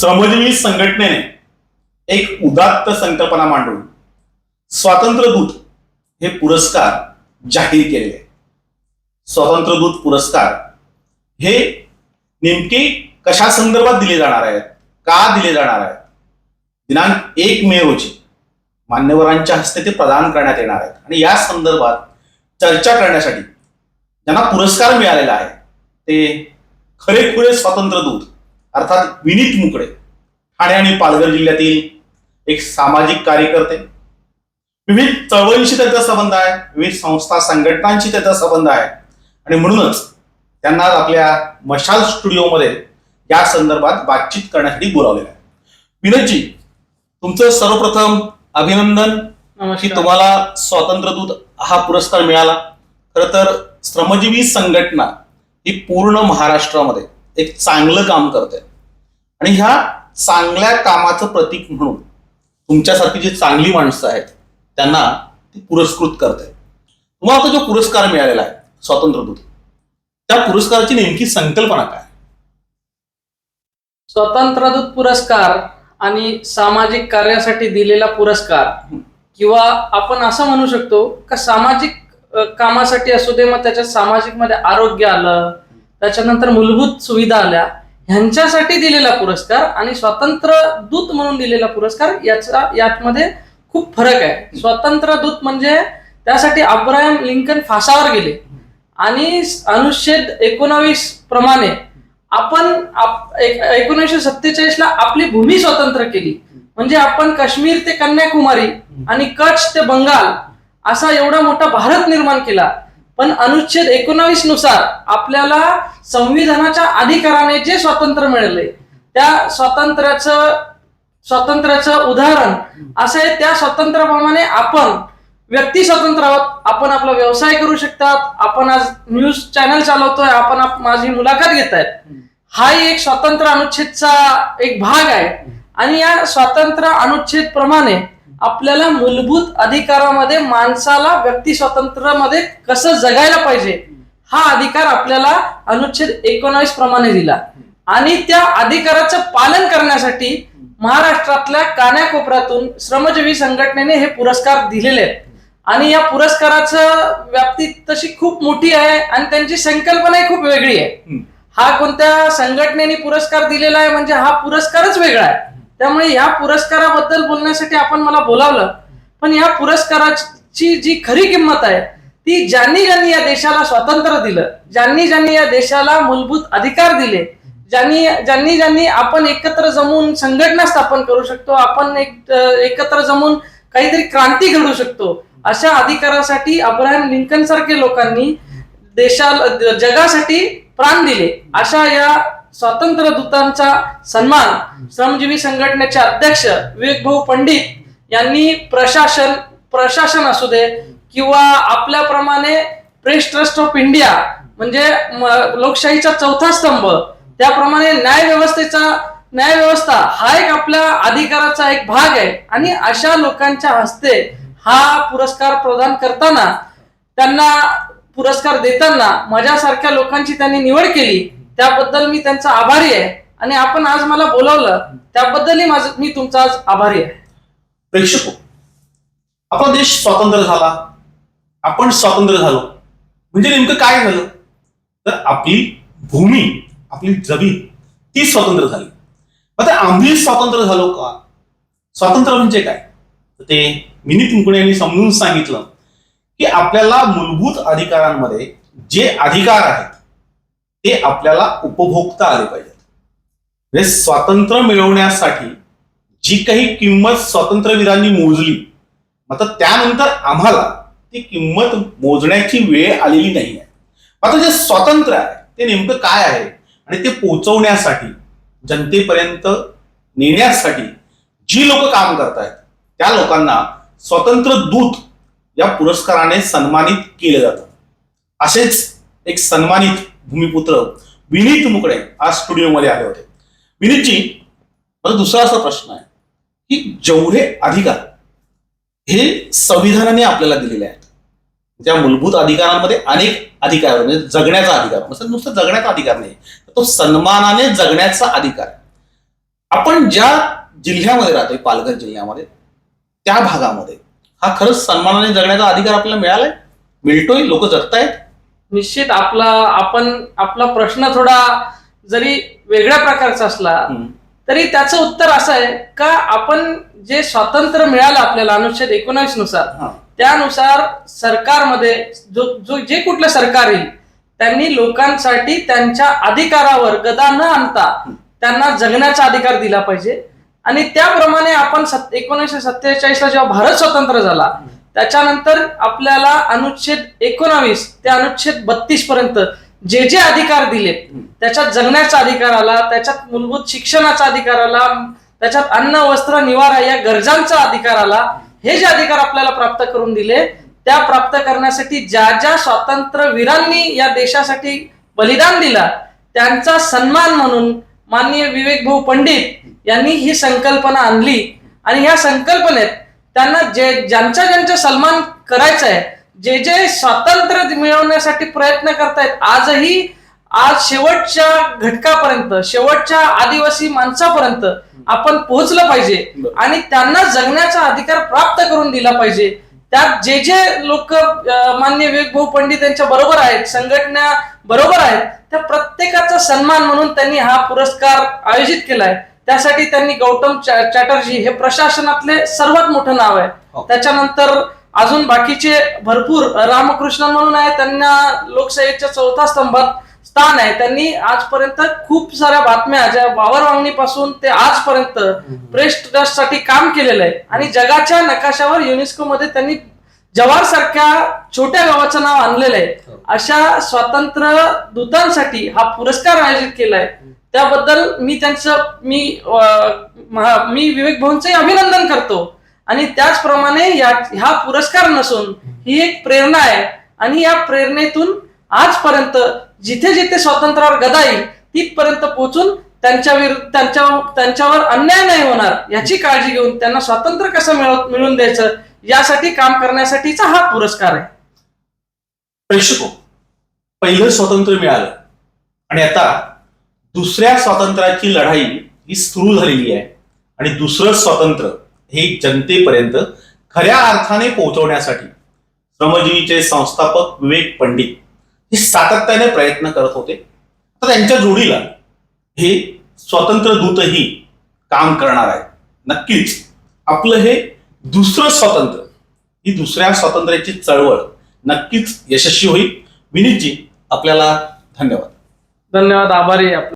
श्रमजीवी संघटनेने एक उदात्त संकल्पना मांडून स्वातंत्र्यदूत हे पुरस्कार जाहीर केलेले स्वातंत्र्यदूत स्वातंत्र्य पुरस्कार हे नेमके कशा संदर्भात दिले जाणार आहेत? का दिले जाणार आहेत? दिनांक एक मे रोजी मान्यवरांच्या हस्ते ते प्रदान करण्यात येणार आहेत. आणि या संदर्भात चर्चा करण्यासाठी ज्यांना पुरस्कार मिळालेला आहे ते खरेखुरे स्वातंत्र्यदूत अर्थात विनीत मुकडे. ठाणे आणि पालघर जिल्ह्यातील एक सामाजिक कार्यकर्ते. विविध चळवळींशी त्याचा संबंध आहे. विविध संस्था संघटनांशी त्याचा संबंध आहे. आणि म्हणूनच त्यांना आपल्या मशाल स्टुडिओमध्ये या संदर्भात बातचीत करण्यासाठी बोलावलेलं आहे. विनोदजी तुमचं सर्वप्रथम अभिनंदन. की तुम्हाला स्वातंत्र्य दूत हा पुरस्कार मिळाला. खरं तर श्रमजीवी संघटना ही पूर्ण महाराष्ट्रामध्ये एक चांगलं काम करते. आणि ह्या चांगल्या कामाचं प्रतीक म्हणून तुमच्यासारखी जी चांगली माणसं आहेत त्यांना ती पुरस्कृत करते तुम्हाला आता जो पुरस्कार मिळालेला आहे स्वातंत्र्य दूत त्या पुरस्काराची नेमकी संकल्पना काय? स्वतंत्रदूत पुरस्कार आणि सामाजिक कार्यासाठी दिलेला पुरस्कार किंवा आपण असं म्हणू शकतो का सामाजिक कामासाठी असू दे मग त्याच्यात सामाजिकमध्ये आरोग्य आलं त्याच्यानंतर मूलभूत सुविधा आल्या ह्यांच्यासाठी दिलेला पुरस्कार आणि स्वतंत्र दूत म्हणून दिलेला पुरस्कार याचा यामध्ये खूप फरक आहे. स्वतंत्र दूत म्हणजे त्यासाठी अब्राहम लिंकन फासावर गेले. आणि अनुच्छेद एकोणावीस प्रमाणे आपण आप- एक- एकोणीसशे सत्तेचाळीस ला आपली भूमी स्वतंत्र केली. म्हणजे आपण काश्मीर ते कन्याकुमारी आणि कच्छ ते बंगाल असा एवढा मोठा भारत निर्माण केला. पण अनुच्छेद एकोणावीसनुसार आपल्याला संविधानाच्या अधिकाराने जे स्वातंत्र्य मिळाले त्या स्वातंत्र्याचं स्वातंत्र्याचं उदाहरण असं आहे त्या स्वातंत्र्याप्रमाणे आपण व्यक्ती स्वतंत्र आहोत आपण आपला व्यवसाय करू शकतात आपण आज न्यूज चॅनल चालवतोय आपण माझी मुलाखत घेत आहेत हाही एक स्वातंत्र्य अनुच्छेदचा एक भाग आहे. आणि या स्वातंत्र्य अनुच्छेद प्रमाणे आपल्याला मूलभूत अधिकारामध्ये माणसाला व्यक्ती स्वातंत्र्यामध्ये कसं जगायला पाहिजे हा अधिकार आपल्याला अनुच्छेद एकोणावीस प्रमाणे दिला. आणि त्या अधिकाराचं पालन करण्यासाठी महाराष्ट्रातल्या कान्याकोपऱ्यातून श्रमजीवी संघटनेने हे पुरस्कार दिलेले आहेत. आणि या पुरस्काराचं व्याप्ती तशी खूप मोठी आहे आणि त्यांची संकल्पनाही खूप वेगळी आहे. हा कोणत्या संघटनेने पुरस्कार दिलेला आहे म्हणजे हा पुरस्कारच वेगळा आहे. त्यामुळे या पुरस्काराबद्दल बोलण्यासाठी आपण मला बोलावलं. पण या पुरस्काराची जी खरी किंमत आहे ती ज्यांनी ज्यांनी या देशाला स्वातंत्र्य दिलं ज्यांनी ज्यांनी या देशाला मूलभूत अधिकार दिले ज्यांनी ज्यांनी ज्यांनी आपण एकत्र जमून संघटना स्थापन करू शकतो आपण एक एकत्र जमून काहीतरी क्रांती घडू शकतो अशा अधिकारासाठी अब्राहम लिंकन सारखे लोकांनी देशाला जगासाठी प्राण दिले अशा या स्वातंत्र्य दूतांचा सन्मान श्रमजीवी संघटनेचे अध्यक्ष विवेक भाऊ पंडित यांनी प्रशासन प्रशासन असू दे किंवा आपल्याप्रमाणे प्रेस ट्रस्ट ऑफ इंडिया म्हणजे लोकशाहीचा चौथा स्तंभ त्याप्रमाणे न्यायव्यवस्थेचा न्यायव्यवस्था हा एक आपल्या अधिकाराचा एक भाग आहे. आणि अशा लोकांच्या हस्ते हा पुरस्कार प्रदान करताना त्यांना पुरस्कार देताना माझ्यासारख्या लोकांची त्यांनी निवड केली. त्याबद्दल मी त्यांचा आभारी आहे. आणि आपण आज मला बोलावलं त्याबद्दलही माझं मी तुमचा आज आभारी आहे. प्रेक्षक आपला देश स्वातंत्र्य झाला. आपण स्वातंत्र्य झालो. म्हणजे नेमकं काय झालं? तर आपली भूमी आपली जमीन ती स्वतंत्र झाली. मग ते आम्ही स्वातंत्र्य झालो का? स्वातंत्र्य म्हणजे काय? तर ते मिनी तुमकुणे यांनी समजून सांगितलं की आपल्याला मूलभूत अधिकारांमध्ये जे अधिकार आहेत ते आपल्याला उपभोगता आले पाहिजेत. म्हणजे स्वातंत्र्य मिळवण्यासाठी जी काही किंमत स्वातंत्र्यवीरांनी मोजली मात्र त्यानंतर आम्हाला ती किंमत मोजण्याची वेळ आलेली नाही आहे. मात्र जे स्वातंत्र्य आहे ते नेमकं काय आहे? आणि ते पोचवण्यासाठी जनतेपर्यंत नेण्यासाठी जी लोक काम करतायत त्या लोकांना स्वतंत्र दूत या पुरस्काराने सन्मानित केलं जातं. असेच एक सन्मानित भूमिपुत्र विनीत मुकडे आज स्टुडिओमध्ये आले होते. विनीतजी माझा दुसरा असा प्रश्न आहे की जेवढे अधिकार हे संविधानाने आपल्याला दिलेले आहेत त्या मूलभूत अधिकारांमध्ये अनेक अधिकार म्हणजे जगण्याचा अधिकार म्हणजे नुसतं जगण्याचा अधिकार नाही तो सन्मानाने जगण्याचा अधिकार आपण ज्या जिल्ह्यामध्ये राहतोय पालघर जिल्ह्यामध्ये त्या भागामध्ये हा खरंच सन्मानाने जगण्याचा अधिकार आपल्याला मिळालाय? मिळतोय? लोक जगतायत? निश्चित आपला आपण आपला प्रश्न थोडा जरी वेगळ्या प्रकारचा असला. तरी त्याचं उत्तर असं आहे का आपण जे स्वातंत्र्य मिळालं आपल्याला अनुच्छेद एकोणावीसनुसार. त्यानुसार सरकारमध्ये जो जो जे कुठलं सरकार येईल त्यांनी लोकांसाठी त्यांच्या अधिकारावर गदा न आणता त्यांना जगण्याचा अधिकार दिला पाहिजे आणि त्याप्रमाणे आपण एकोणीसशे सत्तेचाळीसला जेव्हा भारत स्वतंत्र झाला त्याच्यानंतर आपल्याला अनुच्छेद एकोणावीस ते अनुच्छेद बत्तीस पर्यंत जे जे अधिकार दिले त्याच्यात जगण्याचा अधिकार आला त्याच्यात मूलभूत शिक्षणाचा अधिकार आला त्याच्यात अन्न वस्त्र निवारा या गरजांचा अधिकार आला हे जे अधिकार आपल्याला प्राप्त करून दिले त्या प्राप्त करण्यासाठी ज्या ज्या स्वातंत्र्यवीरांनी या देशासाठी बलिदान दिला त्यांचा सन्मान म्हणून माननीय विवेक भाऊ पंडित यांनी ही संकल्पना आणली. आणि ह्या संकल्पनेत त्यांना जे ज्यांचा ज्यांचा सन्मान करायचा आहे जे जे स्वातंत्र्य मिळवण्यासाठी प्रयत्न करतायत आजही आज शेवटच्या घटकापर्यंत शेवटच्या आदिवासी माणसापर्यंत आपण पोहोचलं पाहिजे. आणि त्यांना जगण्याचा अधिकार प्राप्त करून दिला पाहिजे. त्यात जे जे लोक मान्य विवेक भाऊ पंडित यांच्या बरोबर आहेत संघटना बरोबर आहेत त्या प्रत्येकाचा सन्मान म्हणून त्यांनी हा पुरस्कार आयोजित केलाय. त्यासाठी त्यांनी गौतम चॅटर्जी हे प्रशासनातले सर्वात मोठं नाव आहे. हो. त्याच्यानंतर अजून बाकीचे भरपूर रामकृष्ण म्हणून आहे त्यांना लोकशाहीच्या चौथा स्तंभात स्थान आहे. त्यांनी आजपर्यंत खूप साऱ्या बातम्या ज्या वावर वांगणीपासून ते आजपर्यंत प्रेस ट्रस्टसाठी काम केलेलं आहे. आणि जगाच्या नकाशावर युनेस्को मध्ये त्यांनी जवार सारख्या छोट्या गावाचं नाव आणलेलं आहे. अशा स्वातंत्र्य दूतांसाठी हा पुरस्कार आयोजित केलाय. त्याबद्दल मी त्यांचं मी मी विवेक भाऊंचंही अभिनंदन करतो. आणि त्याचप्रमाणे या हा पुरस्कार नसून ही एक प्रेरणा आहे. आणि या प्रेरणेतून आजपर्यंत जिथे जिथे स्वातंत्र्यावर गदा येईल तिथपर्यंत पोहोचून त्यांच्या विरुद्ध त्यांच्या त्यांच्यावर अन्याय नाही होणार याची काळजी घेऊन त्यांना स्वातंत्र्य कसं मिळव मिळवून द्यायचं यासाठी काम करण्यासाठीचा हा पुरस्कार आहे. प्रेक्षको पहिलं स्वातंत्र्य मिळालं. आणि आता दुसऱ्या स्वातंत्र्याची लढाई ही सुरू झालेली आहे. आणि दुसरं स्वातंत्र्य हे जनतेपर्यंत खऱ्या अर्थाने पोहोचवण्यासाठी श्रमजीवीचे संस्थापक विवेक पंडित हे सातत्याने प्रयत्न करत होते. तर त्यांच्या जोडीला हे स्वतंत्र दूतही काम करणार आहे नक्कीच आपलं हे दुसरं स्वातंत्र्य ही दुसऱ्या स्वातंत्र्याची चळवळ नक्कीच यशस्वी होईल. विनीतजी आपल्याला धन्यवाद. धन्यवाद आभारी आपले.